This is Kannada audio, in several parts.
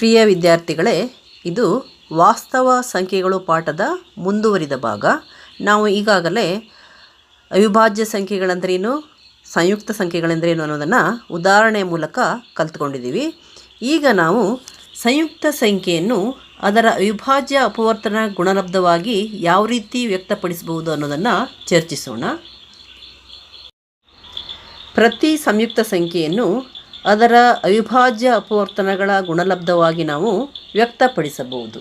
ಪ್ರಿಯ ವಿದ್ಯಾರ್ಥಿಗಳೇ, ಇದು ವಾಸ್ತವ ಸಂಖ್ಯೆಗಳು ಪಾಠದ ಮುಂದುವರಿದ ಭಾಗ. ನಾವು ಈಗಾಗಲೇ ಅವಿಭಾಜ್ಯ ಸಂಖ್ಯೆಗಳಂದ್ರೇನು, ಸಂಯುಕ್ತ ಸಂಖ್ಯೆಗಳೆಂದರೇನು ಅನ್ನೋದನ್ನು ಉದಾಹರಣೆಯ ಮೂಲಕ ಕಲ್ತ್ಕೊಂಡಿದ್ದೀವಿ. ಈಗ ನಾವು ಸಂಯುಕ್ತ ಸಂಖ್ಯೆಯನ್ನು ಅದರ ಅವಿಭಾಜ್ಯ ಅಪವರ್ತನ ಗುಣಲಬ್ಧವಾಗಿ ಯಾವ ರೀತಿ ವ್ಯಕ್ತಪಡಿಸಬಹುದು ಅನ್ನೋದನ್ನು ಚರ್ಚಿಸೋಣ. ಪ್ರತಿ ಸಂಯುಕ್ತ ಸಂಖ್ಯೆಯನ್ನು ಅದರ ಅವಿಭಾಜ್ಯ ಅಪವರ್ತನಗಳ ಗುಣಲಬ್ಧವಾಗಿ ನಾವು ವ್ಯಕ್ತಪಡಿಸಬಹುದು.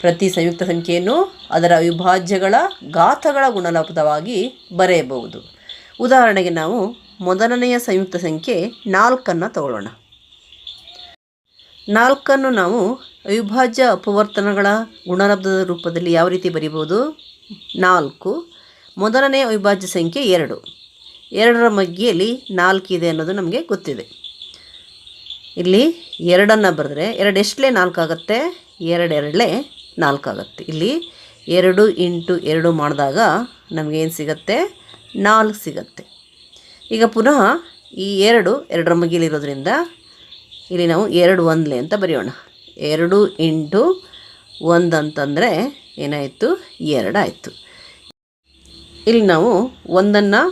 ಪ್ರತಿ ಸಂಯುಕ್ತ ಸಂಖ್ಯೆಯನ್ನು ಅದರ ಅವಿಭಾಜ್ಯಗಳ ಗಾಥಗಳ ಗುಣಲಬ್ಧವಾಗಿ ಬರೆಯಬಹುದು. ಉದಾಹರಣೆಗೆ ನಾವು ಮೊದಲನೆಯ ಸಂಯುಕ್ತ ಸಂಖ್ಯೆ ನಾಲ್ಕನ್ನು ತಗೊಳ್ಳೋಣ. ನಾಲ್ಕನ್ನು ನಾವು ಅವಿಭಾಜ್ಯ ಅಪವರ್ತನಗಳ ಗುಣಲಬ್ಧದ ರೂಪದಲ್ಲಿ ಯಾವ ರೀತಿ ಬರೀಬೋದು ನಾಲ್ಕು. ಮೊದಲನೆಯ ಅವಿಭಾಜ್ಯ ಸಂಖ್ಯೆ ಎರಡು. ಎರಡರ ಮಗ್ಗಿಯಲ್ಲಿ ನಾಲ್ಕಿದೆ ಅನ್ನೋದು ನಮಗೆ ಗೊತ್ತಿದೆ. ಇಲ್ಲಿ ಎರಡನ್ನು ಬರೆದ್ರೆ ಎರಡು ಎಷ್ಟಲೇ ನಾಲ್ಕಾಗತ್ತೆ ಎರಡೆರಡಲೇ ಆಗುತ್ತೆ. ಇಲ್ಲಿ ಎರಡು ಇಂಟು ಎರಡು ಮಾಡಿದಾಗ ನಮಗೇನು ಸಿಗತ್ತೆ? ನಾಲ್ಕು ಸಿಗತ್ತೆ. ಈಗ ಪುನಃ ಈ ಎರಡು ಎರಡರ ಮಗಿಲಿರೋದ್ರಿಂದ ಇಲ್ಲಿ ನಾವು ಎರಡು ಒಂದ್ಲೆ ಅಂತ ಬರೆಯೋಣ. ಎರಡು ಇಂಟು ಒಂದು ಅಂತಂದರೆ ಏನಾಯಿತು? ಎರಡಾಯಿತು ಇಲ್ಲಿ ನಾವು ಒಂದನ್ನು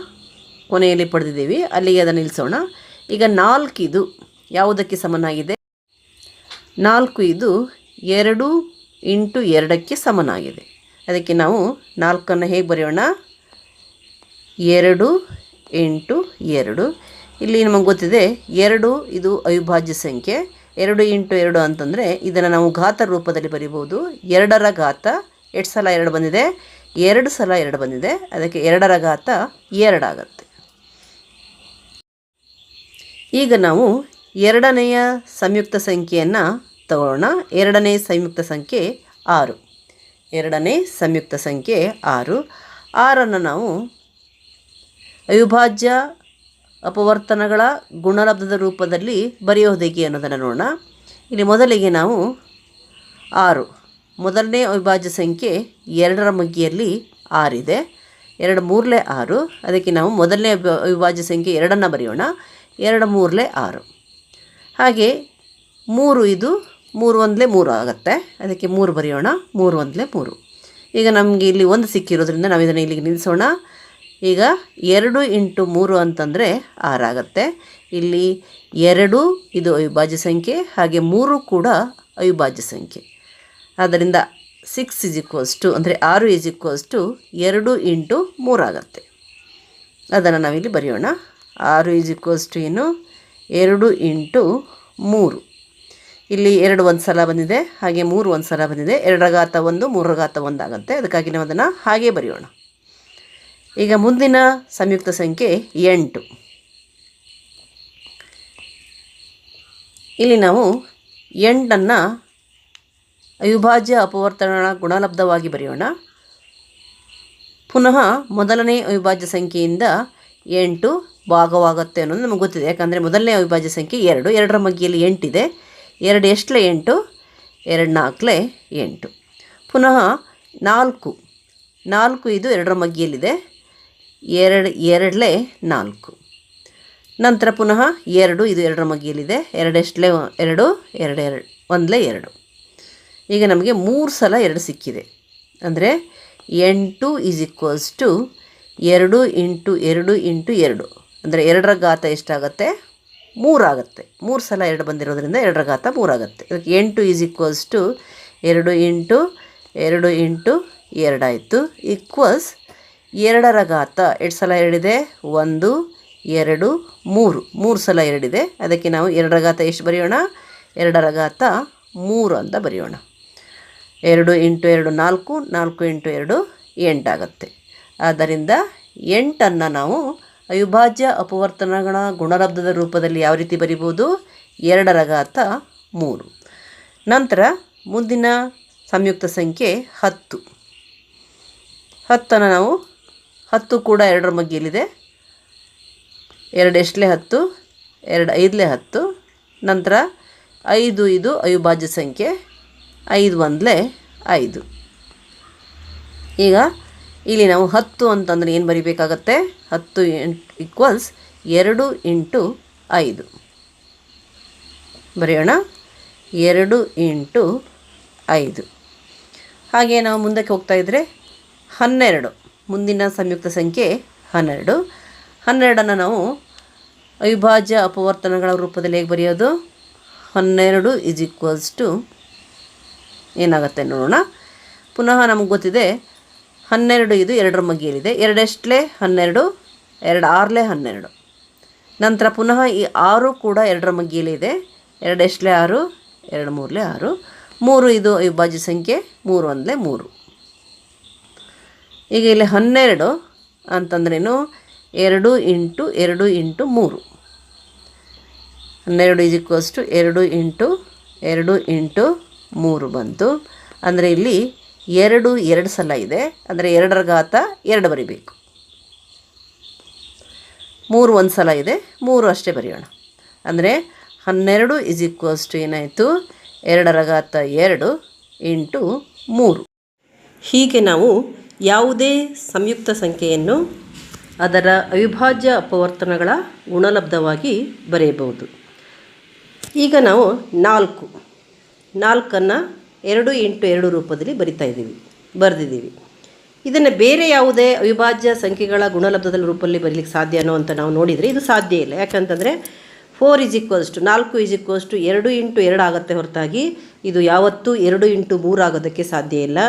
ಕೊನೆಯಲ್ಲಿ ಪಡೆದಿದ್ದೀವಿ. ಅಲ್ಲಿಗೆ ಅದನ್ನು ನಿಲ್ಲಿಸೋಣ ಈಗ ನಾಲ್ಕಿದು ಯಾವುದಕ್ಕೆ ಸಮನಾಗಿದೆ? ನಾಲ್ಕು ಇದು ಎರಡು ಇಂಟು ಎರಡಕ್ಕೆ ಸಮನಾಗಿದೆ. ಅದಕ್ಕೆ ನಾವು ನಾಲ್ಕನ್ನು ಹೇಗೆ ಬರೆಯೋಣ? ಎರಡು ಎಂಟು ಎರಡು. ಇಲ್ಲಿ ನಮಗೆ ಗೊತ್ತಿದೆ, ಎರಡು ಇದು ಅವಿಭಾಜ್ಯ ಸಂಖ್ಯೆ. ಎರಡು ಇಂಟು ಎರಡು ಅಂತಂದರೆ ಇದನ್ನು ನಾವು ಘಾತ ರೂಪದಲ್ಲಿ ಬರಿಬೋದು ಎರಡರ ಘಾತ ಎಷ್ಟು ಸಲ ಎರಡು ಬಂದಿದೆ? ಎರಡು ಸಲ ಎರಡು ಬಂದಿದೆ. ಅದಕ್ಕೆ ಎರಡರ ಘಾತ ಎರಡಾಗತ್ತೆ ಈಗ ನಾವು ಎರಡನೆಯ ಸಂಯುಕ್ತ ಸಂಖ್ಯೆಯನ್ನು ತಗೊಳ್ಳೋಣ ಎರಡನೇ ಸಂಯುಕ್ತ ಸಂಖ್ಯೆ ಆರು. ಎರಡನೇ ಸಂಯುಕ್ತ ಸಂಖ್ಯೆ ಆರು. ಆರನ್ನು ನಾವು ಅವಿಭಾಜ್ಯ ಅಪವರ್ತನಗಳ ಗುಣಲಬ್ಧದ ರೂಪದಲ್ಲಿ ಬರೆಯೋದು ಅನ್ನೋದನ್ನು ನೋಡೋಣ. ಇಲ್ಲಿ ಮೊದಲಿಗೆ ನಾವು ಆರು. ಮೊದಲನೇ ಅವಿಭಾಜ್ಯ ಸಂಖ್ಯೆ ಎರಡರ ಮಗ್ಗಿಯಲ್ಲಿ ಆರಿದೆ ಎರಡು ಮೂರಲೇ ಆರು. ಅದಕ್ಕೆ ನಾವು ಮೊದಲನೇ ಅವಿ- ಅವಿಭಾಜ್ಯ ಸಂಖ್ಯೆ ಎರಡನ್ನು ಬರೆಯೋಣ. ಎರಡು ಮೂರಲೇ ಆರು. ಹಾಗೆ ಮೂರು ಇದು, ಮೂರು ಒಂದಲೇ ಮೂರು ಆಗುತ್ತೆ. ಅದಕ್ಕೆ ಮೂರು ಬರೆಯೋಣ, ಮೂರು ಒಂದಲೇ ಮೂರು. ಈಗ ನಮಗೆ ಇಲ್ಲಿ ಒಂದು ಸಿಕ್ಕಿರೋದ್ರಿಂದ ನಾವು ಇದನ್ನು ಇಲ್ಲಿಗೆ ನಿಲ್ಲಿಸೋಣ ಈಗ ಎರಡು ಇಂಟು ಮೂರು ಅಂತಂದರೆ ಆರಾಗತ್ತೆ ಇಲ್ಲಿ ಎರಡು ಇದು ಅವಿಭಾಜ್ಯ ಸಂಖ್ಯೆ, ಹಾಗೆ ಮೂರು ಕೂಡ ಅವಿಭಾಜ್ಯ ಸಂಖ್ಯೆ. ಆದ್ದರಿಂದ ಸಿಕ್ಸ್ ಇಸ್ ಈಕ್ವಲ್ಸ್ ಟು ಅಂದರೆ ಆರು ಇಸ್ ಈಕ್ವಲ್ಸ್ ಟು ಎರಡು ಇಂಟು ಮೂರಾಗತ್ತೆ ಅದನ್ನು ನಾವಿಲ್ಲಿ ಬರೆಯೋಣ. ಆರು ಈಸ್ ಈಕ್ವಲ್ಸ್ ಟು ಏನು? ಎರಡು ಇಂಟು ಮೂರು. ಇಲ್ಲಿ ಎರಡು ಒಂದು ಸಲ ಬಂದಿದೆ, ಹಾಗೆ ಮೂರು ಒಂದು ಸಲ ಬಂದಿದೆ ಎರಡರ ಘಾತ ಒಂದು ಮೂರರ ಘಾತ ಒಂದಾಗುತ್ತೆ ಅದಕ್ಕಾಗಿ ನಾವು ಅದನ್ನು ಹಾಗೆ ಬರೆಯೋಣ. ಈಗ ಮುಂದಿನ ಸಂಯುಕ್ತ ಸಂಖ್ಯೆ ಎಂಟು. ಇಲ್ಲಿ ನಾವು ಎಂಟನ್ನು ಅವಿಭಾಜ್ಯ ಅಪವರ್ತನ ಗುಣಲಬ್ಧವಾಗಿ ಬರೆಯೋಣ. ಪುನಃ ಮೊದಲನೇ ಅವಿಭಾಜ್ಯ ಸಂಖ್ಯೆಯಿಂದ ಎಂಟು ಭಾಗವಾಗುತ್ತೆ ಅನ್ನೋದು ನಮಗೆ ಗೊತ್ತಿದೆ. ಯಾಕಂದರೆ ಮೊದಲನೇ ಅವಿಭಾಜ್ಯ ಸಂಖ್ಯೆ ಎರಡು. ಎರಡರ ಮಗ್ಗಿಯಲ್ಲಿ ಎಂಟಿದೆ ಎರಡು ಎಷ್ಟಲೆ ಎಂಟು? ಎರಡು ನಾಲ್ಕಲೆ ಎಂಟು. ಪುನಃ ನಾಲ್ಕು. ನಾಲ್ಕು ಇದು ಎರಡರ ಮಗ್ಗಿಯಲ್ಲಿದೆ ಎರಡು, ಎರಡಲೆ ನಾಲ್ಕು. ನಂತರ ಪುನಃ ಎರಡು ಇದು ಎರಡರ ಮಗ್ಗಿಯಲ್ಲಿದೆ ಎರಡು ಎಷ್ಟಲೇ ಎರಡು ಎರಡು ಎರಡು, ಒಂದಲೇ ಎರಡು. ಈಗ ನಮಗೆ ಮೂರು ಸಲ ಎರಡು ಸಿಕ್ಕಿದೆ. ಅಂದರೆ ಎಂಟು ಈಸ್ ಈಕ್ವಲ್ಸ್ ಟು ಎರಡು ಇಂಟು ಎರಡು ಇಂಟು ಎರಡು. ಅಂದರೆ ಎರಡರ ಘಾತ ಎಷ್ಟಾಗುತ್ತೆ? ಮೂರಾಗುತ್ತೆ. ಮೂರು ಸಲ ಎರಡು ಬಂದಿರೋದ್ರಿಂದ ಎರಡರ ಘಾತ ಮೂರಾಗುತ್ತೆ. ಇದಕ್ಕೆ ಎಂಟು ಈಸ್ ಈಕ್ವಲ್ಸ್ ಟು ಎರಡು ಇಂಟು ಎರಡು ಇಂಟು ಎರಡಾಯಿತು ಈಕ್ವಲ್ಸ್ ಎರಡರ ಘಾತ ಎಷ್ಟು ಸಲ ಎರಡಿದೆ ಒಂದು, ಎರಡು, ಮೂರು. ಮೂರು ಸಲ ಎರಡಿದೆ. ಅದಕ್ಕೆ ನಾವು ಎರಡರ ಘಾತ ಎಷ್ಟು ಬರೆಯೋಣ? ಎರಡರ ಘಾತ ಮೂರು ಅಂತ ಬರೆಯೋಣ. ಎರಡು ಇಂಟು ಎರಡು ನಾಲ್ಕು ನಾಲ್ಕು ಇಂಟು ಎರಡು ಎಂಟಾಗುತ್ತೆ. ಆದ್ದರಿಂದ ಎಂಟನ್ನು ನಾವು ಅವಿಭಾಜ್ಯ ಅಪವರ್ತನಗಳ ಗುಣಲಬ್ಧದ ರೂಪದಲ್ಲಿ ಯಾವ ರೀತಿ ಬರಿಬೋದು? ಎರಡರ ಘಾತ ಮೂರು. ನಂತರ ಮುಂದಿನ ಸಂಯುಕ್ತ ಸಂಖ್ಯೆ ಹತ್ತು. ಹತ್ತನ್ನು ನಾವು ಹತ್ತು ಕೂಡ ಎರಡರ ಮಗ್ಗಿಯಲ್ಲಿದೆ. ಎರಡು ಎಷ್ಟಲೇ ಹತ್ತು? ಎರಡು ಐದಲೇ ಹತ್ತು. ನಂತರ ಐದು ಇದು ಅವಿಭಾಜ್ಯ ಸಂಖ್ಯೆ ಐದು ಒಂದಲೇ ಐದು. ಈಗ ಇಲ್ಲಿ ನಾವು ಹತ್ತು ಅಂತಂದರೆ ಏನು ಬರಿಬೇಕಾಗತ್ತೆ? ಹತ್ತು ಈಕ್ವಲ್ಸ್ ಎರಡು ಇಂಟು ಐದು. ಬರೆಯೋಣ. ಎರಡು ಇಂಟು ಐದು. ಹಾಗೆ ನಾವು ಮುಂದಕ್ಕೆ ಹೋಗ್ತಾ ಇದ್ದರೆ ಹನ್ನೆರಡು. ಮುಂದಿನ ಸಂಯುಕ್ತ ಸಂಖ್ಯೆ ಹನ್ನೆರಡು. ಹನ್ನೆರಡನ್ನು ನಾವು ಅವಿಭಾಜ್ಯ ಅಪವರ್ತನಗಳ ರೂಪದಲ್ಲಿ ಹೇಗೆ ಬರೆಯೋದು? ಹನ್ನೆರಡು ಇಸ್ ಈಕ್ವಲ್ಸ್ ಟು ಏನಾಗುತ್ತೆ ನೋಡೋಣ. ಪುನಃ ನಮಗೆ ಗೊತ್ತಿದೆ ಹನ್ನೆರಡು ಇದು ಎರಡರ ಮಗಿಯಲ್ಲಿದೆ ಎರಡೆಷ್ಟಲೇ ಹನ್ನೆರಡು, ಎರಡು ಆರಲೇ ಹನ್ನೆರಡು. ನಂತರ ಪುನಃ ಈ ಆರು ಕೂಡ ಎರಡರ ಮಗ್ಗಿಯಲ್ಲಿದೆ. ಎರಡೆಷ್ಟಲೇ ಆರು, ಎರಡು ಮೂರಲೇ ಆರು. ಮೂರು ಇದು ಅವಿಭಾಜ್ಯ ಸಂಖ್ಯೆ, ಮೂರು ಒಂದಲೇ ಮೂರು. ಈಗ ಇಲ್ಲಿ ಹನ್ನೆರಡು ಅಂತಂದ್ರೇನು? ಎರಡು ಇಂಟು ಎರಡು ಇಂಟು ಮೂರು. ಹನ್ನೆರಡು ಈಕ್ವಲ್ಸ್ ಟು ಎರಡು ಇಂಟು ಎರಡು ಇಂಟು ಮೂರು ಬಂತು. ಅಂದರೆ ಇಲ್ಲಿ ಎರಡು ಎರಡು ಸಲ ಇದೆ. ಅಂದರೆ ಎರಡರ ಘಾತ ಎರಡು ಬರಿಬೇಕು. ಮೂರು ಒಂದು ಸಲ ಇದೆ. ಮೂರು ಅಷ್ಟೇ ಬರೆಯೋಣ. ಅಂದರೆ ಹನ್ನೆರಡು ಇಸ್ ಈಕ್ವಲ್ಸ್ ಟು ಏನಾಯಿತು? ಎರಡರ ಘಾತ ಎರಡು ಇಂಟು ಮೂರು. ಹೀಗೆ ನಾವು ಯಾವುದೇ ಸಂಯುಕ್ತ ಸಂಖ್ಯೆಯನ್ನು ಅದರ ಅವಿಭಾಜ್ಯ ಅಪವರ್ತನಗಳ ಗುಣಲಬ್ಧವಾಗಿ ಬರೆಯಬಹುದು. ಈಗ ನಾವು ನಾಲ್ಕು. ನಾಲ್ಕನ್ನು ಎರಡು ಇಂಟು ಎರಡು ರೂಪದಲ್ಲಿ ಬರಿತಾ ಇದ್ದೀವಿ, ಬರೆದಿದ್ದೀವಿ. ಇದನ್ನು ಬೇರೆ ಯಾವುದೇ ಅವಿಭಾಜ್ಯ ಸಂಖ್ಯೆಗಳ ಗುಣಲಬ್ಧದ ರೂಪದಲ್ಲಿ ಬರೀಲಿಕ್ಕೆ ಸಾಧ್ಯನೋ ಅಂತ ನಾವು ನೋಡಿದರೆ ಇದು ಸಾಧ್ಯ ಇಲ್ಲ. ಯಾಕಂತಂದರೆ ಫೋರ್ ಇಸ್ ಈಕ್ವಲ್ಸ್ ಟು ನಾಲ್ಕು ಇಸ್ ಈಕ್ವಲ್ಸ್ ಟು ಎರಡು ಇಂಟು ಎರಡು ಆಗುತ್ತೆ ಹೊರತಾಗಿ ಇದು ಯಾವತ್ತೂ ಎರಡು ಇಂಟು ಮೂರು ಆಗೋದಕ್ಕೆ ಸಾಧ್ಯ ಇಲ್ಲ.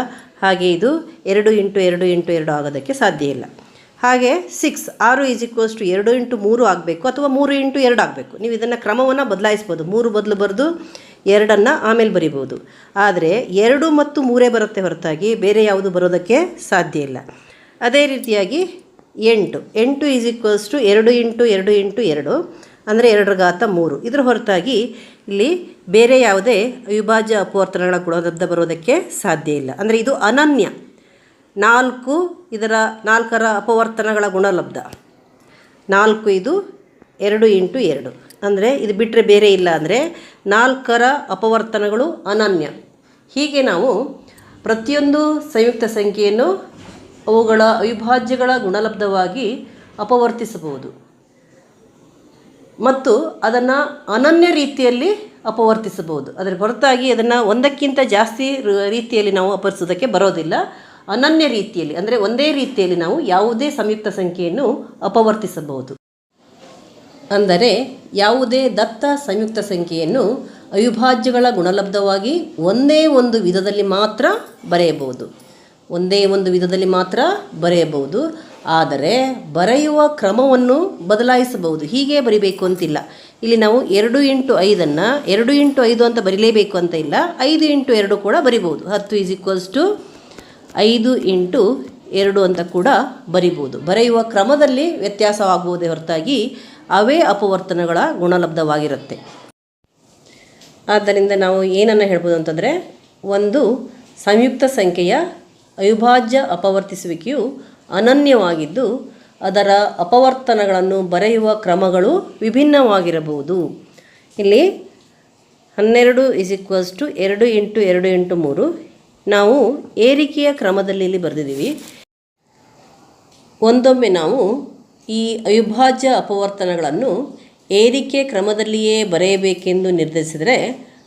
ಹಾಗೆ ಇದು ಎರಡು ಇಂಟು ಎರಡು ಇಂಟು ಎರಡು ಆಗೋದಕ್ಕೆ ಸಾಧ್ಯ ಇಲ್ಲ. ಹಾಗೆ ಸಿಕ್ಸ್ ಆರು ಈಸ್ ಈಕ್ವಲ್ಸ್ ಟು ಎರಡು ಇಂಟು ಮೂರು ಆಗಬೇಕು ಅಥವಾ ಮೂರು ಇಂಟು ಎರಡು ಆಗಬೇಕು. ನೀವು ಇದನ್ನು ಕ್ರಮವನ್ನು ಬದಲಾಯಿಸ್ಬೋದು. ಮೂರು ಬದಲು ಬರೆದು ಎರಡನ್ನು ಆಮೇಲೆ ಬರಿಬೋದು. ಆದರೆ ಎರಡು ಮತ್ತು ಮೂರೇ ಬರುತ್ತೆ ಹೊರತಾಗಿ ಬೇರೆ ಯಾವುದು ಬರೋದಕ್ಕೆ ಸಾಧ್ಯ ಇಲ್ಲ. ಅದೇ ರೀತಿಯಾಗಿ ಎಂಟು. ಎಂಟು ಈಸ್ ಈಕ್ವಲ್ಸ್ ಟು ಎರಡು ಇಂಟು ಎರಡು ಇಂಟು ಎರಡು. ಅಂದರೆ ಎರಡರ ಘಾತ ಮೂರು. ಇದರ ಹೊರತಾಗಿ ಇಲ್ಲಿ ಬೇರೆ ಯಾವುದೇ ಅವಿಭಾಜ್ಯ ಅಪವರ್ತನಗಳ ಗುಣಲಬ್ಧ ಬರೋದಕ್ಕೆ ಸಾಧ್ಯ ಇಲ್ಲ. ಅಂದರೆ ಇದು ಅನನ್ಯ. ನಾಲ್ಕು ಇದರ ನಾಲ್ಕರ ಅಪವರ್ತನಗಳ ಗುಣಲಬ್ಧ. ನಾಲ್ಕು ಇದು ಎರಡು ಇಂಟು ಎರಡು. ಅಂದರೆ ಇದು ಬಿಟ್ಟರೆ ಬೇರೆ ಇಲ್ಲ ಅಂದರೆ ನಾಲ್ಕರ ಅಪವರ್ತನಗಳು ಅನನ್ಯ. ಹೀಗೆ ನಾವು ಪ್ರತಿಯೊಂದು ಸಂಯುಕ್ತ ಸಂಖ್ಯೆಯನ್ನು ಅವುಗಳ ಅವಿಭಾಜ್ಯಗಳ ಗುಣಲಬ್ಧವಾಗಿ ಅಪವರ್ತಿಸಬಹುದು. ಮತ್ತು ಅದನ್ನು ಅನನ್ಯ ರೀತಿಯಲ್ಲಿ ಅಪವರ್ತಿಸಬಹುದು. ಅದರ ಹೊರತಾಗಿ ಅದನ್ನು ಒಂದಕ್ಕಿಂತ ಜಾಸ್ತಿ ರೀತಿಯಲ್ಲಿ ನಾವು ಅಪರಿಸೋದಕ್ಕೆ ಬರೋದಿಲ್ಲ. ಅನನ್ಯ ರೀತಿಯಲ್ಲಿ ಅಂದರೆ ಒಂದೇ ರೀತಿಯಲ್ಲಿ ನಾವು ಯಾವುದೇ ಸಂಯುಕ್ತ ಸಂಖ್ಯೆಯನ್ನು ಅಪವರ್ತಿಸಬಹುದು. ಅಂದರೆ ಯಾವುದೇ ದತ್ತ ಸಂಯುಕ್ತ ಸಂಖ್ಯೆಯನ್ನು ಅವಿಭಾಜ್ಯಗಳ ಗುಣಲಬ್ಧವಾಗಿ ಒಂದೇ ಒಂದು ವಿಧದಲ್ಲಿ ಮಾತ್ರ ಬರೆಯಬಹುದು. ಒಂದೇ ಒಂದು ವಿಧದಲ್ಲಿ ಮಾತ್ರ ಬರೆಯಬಹುದು. ಆದರೆ ಬರೆಯುವ ಕ್ರಮವನ್ನು ಬದಲಾಯಿಸಬಹುದು. ಹೀಗೆ ಬರಿಬೇಕು ಅಂತಿಲ್ಲ. ಇಲ್ಲಿ ನಾವು ಎರಡು ಇಂಟು ಐದನ್ನು ಎರಡು ಇಂಟು ಐದು ಅಂತ ಬರೀಲೇಬೇಕು ಅಂತ ಇಲ್ಲ. ಐದು ಇಂಟು ಎರಡು ಕೂಡ ಬರಿಬೋದು ಹತ್ತು ಈಸ್ ಈಕ್ವಲ್ಸ್ ಟು ಐದು ಇಂಟು ಎರಡು ಅಂತ ಕೂಡ ಬರಿಬೋದು. ಬರೆಯುವ ಕ್ರಮದಲ್ಲಿ ವ್ಯತ್ಯಾಸವಾಗುವುದೇ ಹೊರತಾಗಿ ಅವೇ ಅಪವರ್ತನಗಳ ಗುಣಲಬ್ಧವಾಗಿರುತ್ತೆ. ಆದ್ದರಿಂದ ನಾವು ಏನನ್ನು ಹೇಳ್ಬೋದು ಅಂತಂದರೆ, ಒಂದು ಸಂಯುಕ್ತ ಸಂಖ್ಯೆಯ ಅವಿಭಾಜ್ಯ ಅಪವರ್ತಿಸುವಿಕೆಯು ಅನನ್ಯವಾಗಿದ್ದು, ಅದರ ಅಪವರ್ತನಗಳನ್ನು ಬರೆಯುವ ಕ್ರಮಗಳು ವಿಭಿನ್ನವಾಗಿರಬಹುದು. ಇಲ್ಲಿ ಹನ್ನೆರಡು ಇಸ್ ಈಕ್ವಲ್ಸ್ ಟು ಎರಡು ಇಂಟು ಎರಡು ಇಂಟು ಮೂರು ನಾವು ಏರಿಕೆಯ ಕ್ರಮದಲ್ಲಿ ಇಲ್ಲಿ ಬರೆದಿದ್ದೀವಿ. ಒಂದೊಮ್ಮೆ ನಾವು ಈ ಅವಿಭಾಜ್ಯ ಅಪವರ್ತನಗಳನ್ನು ಏರಿಕೆ ಕ್ರಮದಲ್ಲಿಯೇ ಬರೆಯಬೇಕೆಂದು ನಿರ್ಧರಿಸಿದರೆ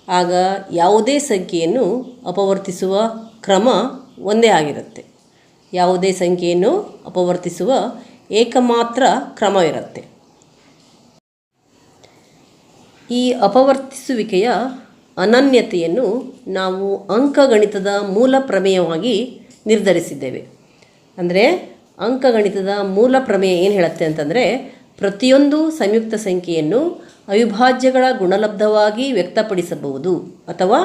ಆಗ ಯಾವುದೇ ಸಂಖ್ಯೆಯನ್ನು ಅಪವರ್ತಿಸುವ ಕ್ರಮ ಒಂದೇ ಆಗಿರುತ್ತೆ. ಯಾವುದೇ ಸಂಖ್ಯೆಯನ್ನು ಅಪವರ್ತಿಸುವ ಏಕಮಾತ್ರ ಕ್ರಮವಿರುತ್ತೆ. ಈ ಅಪವರ್ತಿಸುವಿಕೆಯ ಅನನ್ಯತೆಯನ್ನು ನಾವು ಅಂಕಗಣಿತದ ಮೂಲ ಪ್ರಮೇಯವಾಗಿ ನಿರ್ಧರಿಸಿದ್ದೇವೆ. ಅಂದರೆ ಅಂಕಗಣಿತದ ಮೂಲ ಪ್ರಮೇಯ ಏನು ಹೇಳುತ್ತೆ ಅಂತಂದರೆ ಪ್ರತಿಯೊಂದು ಸಂಯುಕ್ತ ಸಂಖ್ಯೆಯನ್ನು ಅವಿಭಾಜ್ಯಗಳ ಗುಣಲಬ್ಧವಾಗಿ ವ್ಯಕ್ತಪಡಿಸಬಹುದು ಅಥವಾ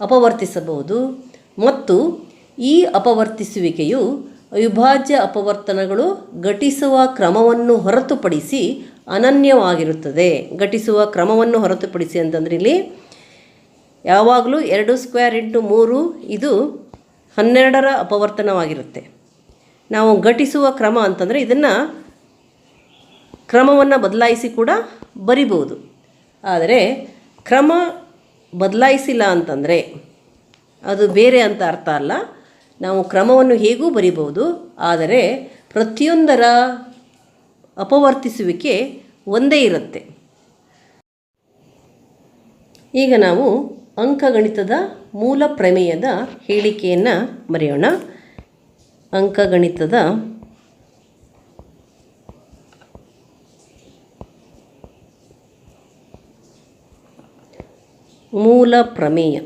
ಅಪವರ್ತಿಸಬಹುದು. ಮತ್ತು ಈ ಅಪವರ್ತಿಸುವಿಕೆಯು ಅವಿಭಾಜ್ಯ ಅಪವರ್ತನಗಳು ಘಟಿಸುವ ಕ್ರಮವನ್ನು ಹೊರತುಪಡಿಸಿ ಅನನ್ಯವಾಗಿರುತ್ತದೆ. ಘಟಿಸುವ ಕ್ರಮವನ್ನು ಹೊರತುಪಡಿಸಿ ಅಂತಂದ್ರೆ ಇಲ್ಲಿ ಯಾವಾಗಲೂ ಎರಡು ಸ್ಕ್ವೇರ್ ಇಂಟು ಮೂರು ಇದು ಹನ್ನೆರಡರ ಅಪವರ್ತನವಾಗಿರುತ್ತೆ. ನಾವು ಘಟಿಸುವ ಕ್ರಮ ಅಂತಂದರೆ ಇದನ್ನು ಕ್ರಮವನ್ನು ಬದಲಾಯಿಸಿ ಕೂಡ ಬರಿಬೋದು. ಆದರೆ ಕ್ರಮ ಬದಲಾಯಿಸಿಲ್ಲ ಅಂತಂದರೆ ಅದು ಬೇರೆ ಅಂತ ಅರ್ಥ ಅಲ್ಲ. ನಾವು ಕ್ರಮವನ್ನು ಹೇಗೂ ಬರಿಬೋದು, ಆದರೆ ಪ್ರತಿಯೊಂದರ ಅಪವರ್ತಿಸುವಿಕೆ ಒಂದೇ ಇರುತ್ತೆ. ಈಗ ನಾವು ಅಂಕಗಣಿತದ ಮೂಲ ಪ್ರಮೇಯದ ಹೇಳಿಕೆಯನ್ನು ಬರೆಯೋಣ. ಅಂಕಗಣಿತದ ಮೂಲ ಪ್ರಮೇಯ.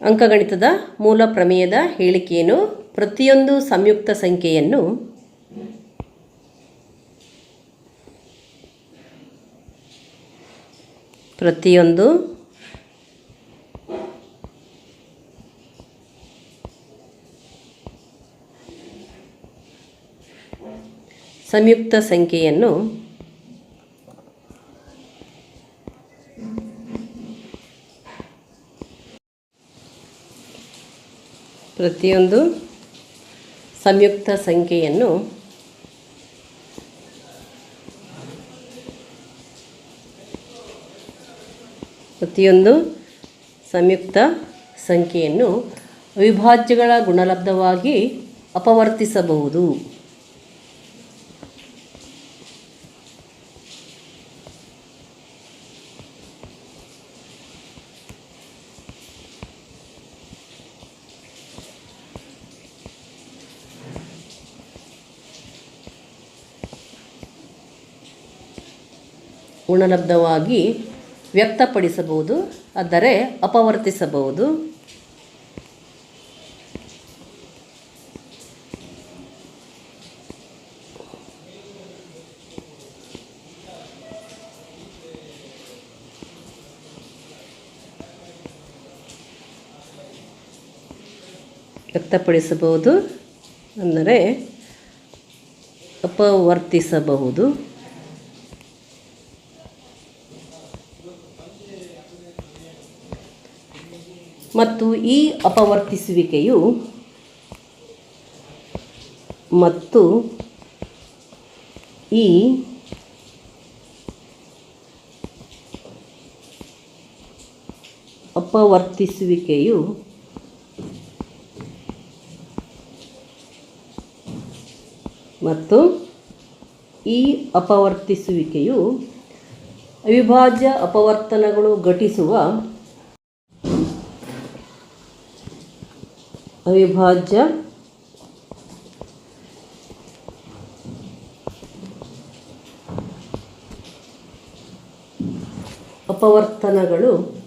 ಅಂಕಗಣಿತದ ಮೂಲ ಪ್ರಮೇಯದ ಹೇಳಿಕೆಯನ್ನು ಪ್ರತಿಯೊಂದು ಸಂಯುಕ್ತ ಸಂಖ್ಯೆಯನ್ನು ಪ್ರತಿಯೊಂದು ಸಂಯುಕ್ತ ಸಂಖ್ಯೆಯನ್ನು ಪ್ರತಿಯೊಂದು ಸಂಯುಕ್ತ ಸಂಖ್ಯೆಯನ್ನು ಪ್ರತಿಯೊಂದು ಸಂಯುಕ್ತ ಸಂಖ್ಯೆಯನ್ನು ಅವಿಭಾಜ್ಯಗಳ ಗುಣಲಬ್ಧವಾಗಿ ಅಪವರ್ತಿಸಬಹುದು. ಗುಣಲಬ್ಧವಾಗಿ ವ್ಯಕ್ತಪಡಿಸಬಹುದು ಅಂದರೆ ಅಪವರ್ತಿಸಬಹುದು. ವ್ಯಕ್ತಪಡಿಸಬಹುದು ಅಂದರೆ ಅಪವರ್ತಿಸಬಹುದು. ಮತ್ತು ಈ ಅಪವರ್ತಿಸುವಿಕೆಯು ಮತ್ತು ಈ ಅಪವರ್ತಿಸುವಿಕೆಯು ಮತ್ತು ಈ ಅಪವರ್ತಿಸುವಿಕೆಯು ಅವಿಭಾಜ್ಯ ಅಪವರ್ತನಗಳು ಘಟಿಸುವ ಅವಿಭಾಜ್ಯ. ಅಪವರ್ತನಗಳು.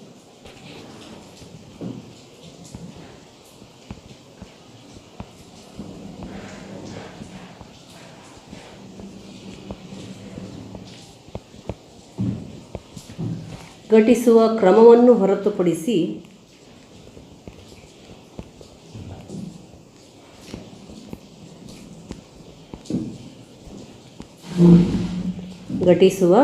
ಘಟಿಸುವ ಕ್ರಮವನ್ನು ಹೊರತುಪಡಿಸಿ ಘಟಿಸುವ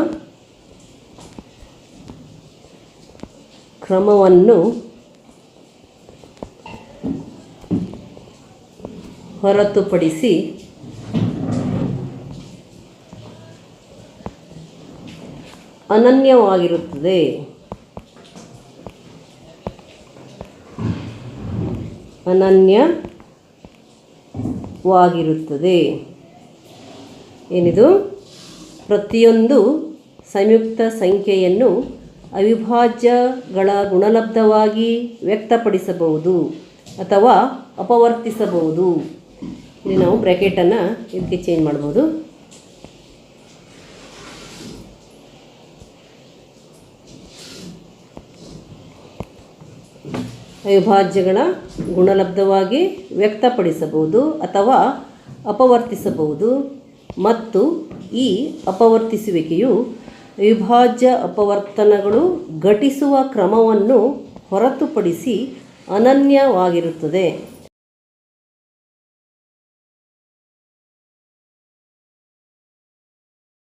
ಕ್ರಮವನ್ನು ಹೊರತುಪಡಿಸಿ ಅನನ್ಯವಾಗಿರುತ್ತದೆ. ಅನನ್ಯವಾಗಿರುತ್ತದೆ. ಏನಿದು? ಪ್ರತಿಯೊಂದು ಸಂಯುಕ್ತ ಸಂಖ್ಯೆಯನ್ನು ಅವಿಭಾಜ್ಯಗಳ ಗುಣಲಬ್ಧವಾಗಿ ವ್ಯಕ್ತಪಡಿಸಬಹುದು ಅಥವಾ ಅಪವರ್ತಿಸಬಹುದು. ಇಲ್ಲಿ ನಾವು ಬ್ರ್ಯಾಕೆಟನ್ನು ಇದಕ್ಕೆ ಚೇಂಜ್ ಮಾಡ್ಬೋದು. ಅವಿಭಾಜ್ಯಗಳ ಗುಣಲಬ್ಧವಾಗಿ ವ್ಯಕ್ತಪಡಿಸಬಹುದು ಅಥವಾ ಅಪವರ್ತಿಸಬಹುದು ಮತ್ತು ಈ ಅಪವರ್ತಿಸುವಿಕೆಯು ಅವಿಭಾಜ್ಯ ಅಪವರ್ತನಗಳು ಘಟಿಸುವ ಕ್ರಮವನ್ನು ಹೊರತುಪಡಿಸಿ ಅನನ್ಯವಾಗಿರುತ್ತದೆ.